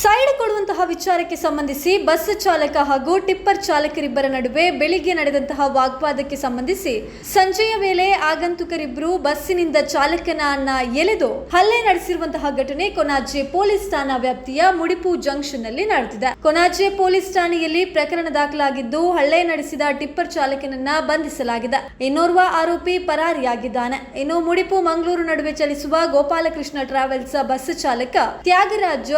Side ಕೊಡುವಂತಹ ವಿಚಾರಕ್ಕೆ ಸಂಬಂಧಿಸಿ ಬಸ್ ಚಾಲಕ ಹಾಗೂ ಟಿಪ್ಪರ್ ಚಾಲಕರಿಬ್ಬರ ನಡುವೆ ಬೆಳಿಗ್ಗೆ ನಡೆದಂತಹ ವಾಗ್ವಾದಕ್ಕೆ ಸಂಬಂಧಿಸಿ ಸಂಜೆಯ ವೇಳೆ ಆಗಂತುಕರಿಬ್ಬರು ಬಸ್ಸಿನಿಂದ ಚಾಲಕನನ್ನ ಎಳೆದು ಹಲ್ಲೆ ನಡೆಸಿರುವಂತಹ ಘಟನೆ ಕೊನಾಜೆ ಪೊಲೀಸ್ ಠಾಣಾ ವ್ಯಾಪ್ತಿಯ ಮುಡಿಪು ಜಂಕ್ಷನ್ನಲ್ಲಿ ನಡೆದಿದೆ. ಕೊನಾಜೆ ಪೊಲೀಸ್ ಠಾಣೆಯಲ್ಲಿ ಪ್ರಕರಣ ದಾಖಲಾಗಿದ್ದು ಹಲ್ಲೆ ನಡೆಸಿದ ಟಿಪ್ಪರ್ ಚಾಲಕನನ್ನ ಬಂಧಿಸಲಾಗಿದೆ. ಇನ್ನೋರ್ವ ಆರೋಪಿ ಪರಾರಿಯಾಗಿದ್ದಾನೆ. ಇನ್ನು ಮುಡಿಪು ಮಂಗಳೂರು ನಡುವೆ ಚಲಿಸುವ ಗೋಪಾಲಕೃಷ್ಣ ಟ್ರಾವೆಲ್ಸ್ ಬಸ್ ಚಾಲಕ ತ್ಯಾಗರಾಜ್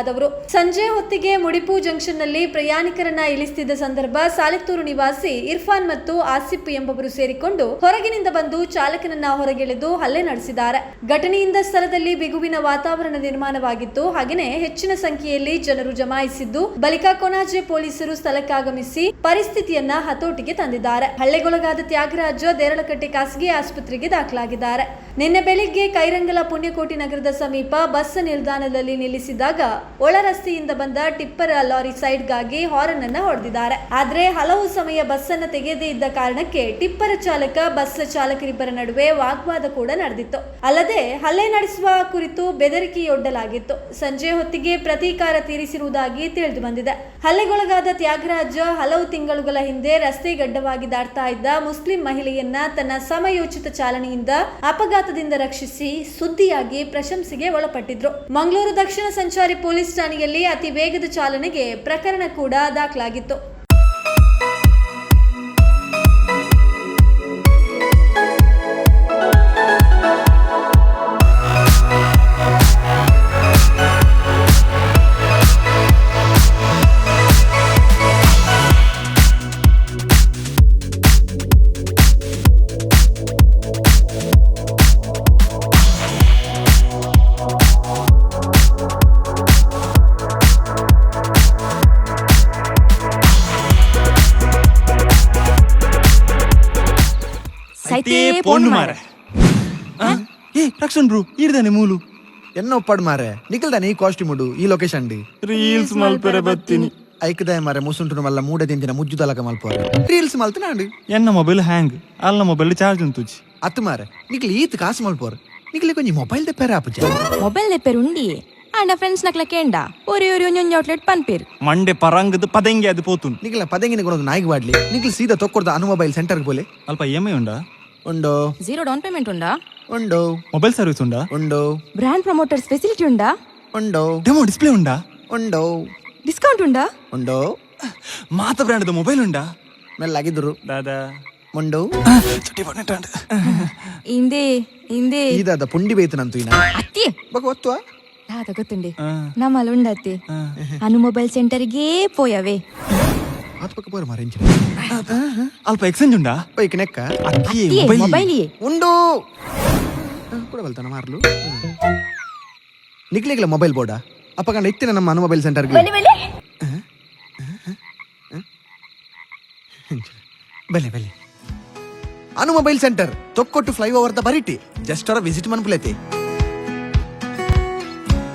ಹಲ್ಲೆಗೊಳಗಾದವರು ಸಂಜೆ ಹೊತ್ತಿಗೆ ಮುಡಿಪು ಜಂಕ್ಷನ್ನಲ್ಲಿ ಪ್ರಯಾಣಿಕರನ್ನ ಇಳಿಸುತ್ತಿದ್ದ ಸಂದರ್ಭ ಸಾಲಿತ್ತೂರು ನಿವಾಸಿ ಇರ್ಫಾನ್ ಮತ್ತು ಆಸಿಫ್ ಎಂಬವರು ಸೇರಿಕೊಂಡು ಹೊರಗಿನಿಂದ ಬಂದು ಚಾಲಕನನ್ನ ಹೊರಗೆಳೆದು ಹಲ್ಲೆ ನಡೆಸಿದ್ದಾರೆ. ಘಟನೆಯಿಂದ ಸ್ಥಳದಲ್ಲಿ ಬಿಗುವಿನ ವಾತಾವರಣ ನಿರ್ಮಾಣವಾಗಿತ್ತು. ಹಾಗೆಯೇ ಹೆಚ್ಚಿನ ಸಂಖ್ಯೆಯಲ್ಲಿ ಜನರು ಜಮಾಯಿಸಿದ್ದು, ಬಳಿಕ ಕೊನಾಜೆ ಪೊಲೀಸರು ಸ್ಥಳಕ್ಕಾಗಮಿಸಿ ಪರಿಸ್ಥಿತಿಯನ್ನ ಹತೋಟಿಗೆ ತಂದಿದ್ದಾರೆ. ಹಲ್ಲೆಗೊಳಗಾದ ತ್ಯಾಗರಾಜ ದೇರಳಕಟ್ಟೆ ಖಾಸಗಿ ಆಸ್ಪತ್ರೆಗೆ ದಾಖಲಾಗಿದ್ದಾರೆ. ನಿನ್ನೆ ಬೆಳಿಗ್ಗೆ ಕೈರಂಗಲ ಪುಣ್ಯಕೋಟಿ ನಗರದ ಸಮೀಪ ಬಸ್ ನಿಲ್ದಾಣದಲ್ಲಿ ನಿಲ್ಲಿಸಿದಾಗ ಒಳ ರಸ್ತೆಯಿಂದ ಬಂದ ಟಿಪ್ಪರ್ ಲಾರಿ ಸೈಡ್ಗಾಗಿ ಹಾರನ್ ಅನ್ನ ಹೊಡೆದಿದ್ದಾರೆ. ಆದ್ರೆ ಹಲವು ಸಮಯ ಬಸ್ ಅನ್ನ ತೆಗೆಯದೇ ಇದ್ದ ಕಾರಣಕ್ಕೆ ಟಿಪ್ಪರ್ ಚಾಲಕ, ಬಸ್ ಚಾಲಕರಿಬ್ಬರ ನಡುವೆ ವಾಗ್ವಾದ ಕೂಡ ನಡೆದಿತ್ತು. ಅಲ್ಲದೆ ಹಲ್ಲೆ ನಡೆಸುವ ಕುರಿತು ಬೆದರಿಕೆಯೊಡ್ಡಲಾಗಿತ್ತು. ಸಂಜೆ ಹೊತ್ತಿಗೆ ಪ್ರತೀಕಾರ ತೀರಿಸಿರುವುದಾಗಿ ತಿಳಿದು ಬಂದಿದೆ ಹಲ್ಲೆಗೊಳಗಾದ ತ್ಯಾಗರಾಜ ಹಲವು ತಿಂಗಳುಗಳ ಹಿಂದೆ ರಸ್ತೆ ಗಡ್ಡವಾಗಿ ದಾಟ್ತಾ ಇದ್ದ ಮುಸ್ಲಿಂ ಮಹಿಳೆಯನ್ನ ತನ್ನ ಸಮಯೋಚಿತ ಚಾಲನೆಯಿಂದ ಅಪಘಾತದಿಂದ ರಕ್ಷಿಸಿ ಸುದ್ದಿಯಾಗಿ ಪ್ರಶಂಸೆಗೆ ಒಳಪಟ್ಟಿದ್ರು. ಮಂಗಳೂರು ದಕ್ಷಿಣ ಸಂಚಾರಿ ಪೊಲೀಸ್ ಠಾಣೆಯಲ್ಲಿ ಅತಿ ವೇಗದ ಚಾಲನೆಗೆ ಪ್ರಕರಣ ಕೂಡ ದಾಖಲಾಗಿತ್ತು. ಸೈತೆ ಪೋನ್ ಮಾರೆ. ಏ ರಕ್ಷಣ್ ಬ್ರೂ ಇಡ್ದಾನೆ ಮೂಲು. ಎನ್ನ ಒಪ್ಪಾಡ್ ಮಾರೆ. ನಿಖಲ್ದಾನೆ ಈ ಕಾಸ್ಟ್ಯೂಮ್ ಉಡು ಈ ಲೊಕೇಶನ್ ಡಿ ರೀಲ್ಸ್ ಮಲ್ಪೆರೆ ಬತ್ತೀನಿ ಐಕದಾಯ ಮಾರೆ ಮುಸುಂಟುನ ಮಲ್ಲ ಮೂಡ ದಿಂದಿನ ಮುಜ್ಜು ತಲಕ ಮಲ್ಪೋರೆ ರೀಲ್ಸ್ ಮಲ್ತನ ಅಂಡಿ? ಎನ್ನ ಮೊಬೈಲ್ ಹ್ಯಾಂಗ್ ಅಲ್ಲ ಮೊಬೈಲ್ ಚಾರ್ಜ್ ಉಂತುಜಿ ಅತ್ ಮಾರೆ. ನಿಖಲ್ ಈತ್ ಕಾಸ್ ಮಲ್ಪೋರೆ ನಿಖಲ್ ಕೊಂಚ ಮೊಬೈಲ್ ತೆಪ್ಪೇರ ಆಪುಜ ಮೊಬೈಲ್ ದೆಪ್ಪೆರುಂಡಿ ಆಂಡ ಫ್ರೆಂಡ್ಸ್ ನಕ್ಲ ಕೇಂಡ. ಒರಿ ಒಂಜಿ ಒಂಜೊಂಜಿ ಔಟ್ಲೆಟ್ ಪನ್ಪೇರು. ಮಂಡೆ ಪರಂಗದ ಪದಂಗಿ ಅದು ಪೋತುನ್ ನಿಖಲ ಪದಂಗಿನ ಕೊಡೋದು ನಾಯಿಗೆ ಬಾಡ್ಲಿ ನಿಖಲ್ ಸೀದಾ ತೊಕ್ಕೊಡ್ದ ಅನು ಮೊಬೈಲ್ ಸೆಂಟರ್ಗೆ ಬೋಲೆ ಅಲ್ಪ E M I ಉಂಡಾ? Undo zero down payment ಉಂಡಾ undo mobile service ಉಂಡಾ undo brand promoters facility ಉಂಡಾ undo demo display ಉಂಡಾ undo discount ಉಂಡಾ undo ಮಾತ ಬ್ರ್ಯಾಂಡ್ ಮೊಬೈಲ್ ಉಂಡಾ ಮೆಲ್ಲಾಗಿದ್ರು ದಾದಾ ಮುಂಡು ಚುಟ್ಟಿ ಪನ್ನೆಟ್ಟಾಂಡ್ ಇಂದೆ ಇಂದೆ ಈದಾದ ಪುಂಡಿ ಬೇಯ್ತನಂತು ಇನ್ನ ಅತ್ತಿ ಬಗ ಒತ್ತುವ ದಾದ ಗೊತ್ತುಂಡೆ ನಮ್ಮಲ್ಲ ಉಂಡತ್ತಿ ಅನು ಮೊಬೈಲ್ ಸೆಂಟರ್ಗೆ ಪೋಯವೆ ಆತ್ ಪಕ್ಕ ಬೋರ್ ಮಾರೆ ಇಂಚಿನ ಅಲ್ಪ ಎಕ್ಸ್ಚೇಂಜ್ ಉಂಡಾ ಬೈಕ್ ನೆಕ್ಕ ಅಕ್ಕಿ ಅತ್ತಿ ಮೊಬೈಲ್ ಮೊಬೈಲ್ ಉಂಡು ಕೂಡ ಬಲ್ತಾನ ಮಾರ್ಲು ನಿಕ್ಲಿಗ್ಲ ಮೊಬೈಲ್ ಬೋರ್ಡ ಅಪ್ಪ ಕಂಡ ಇತ್ತಿನ ನಮ್ಮ ಅನು ಮೊಬೈಲ್ ಸೆಂಟರ್ಗೆ ಬೆಲೆ ಬೆಲೆ ಅನು mobile centre Thokkottu flyover the ಬರಿಟಿ ಜಸ್ಟ್ ಅವರ ವಿಸಿಟ್ ಮನ್ಪುಲೈತಿ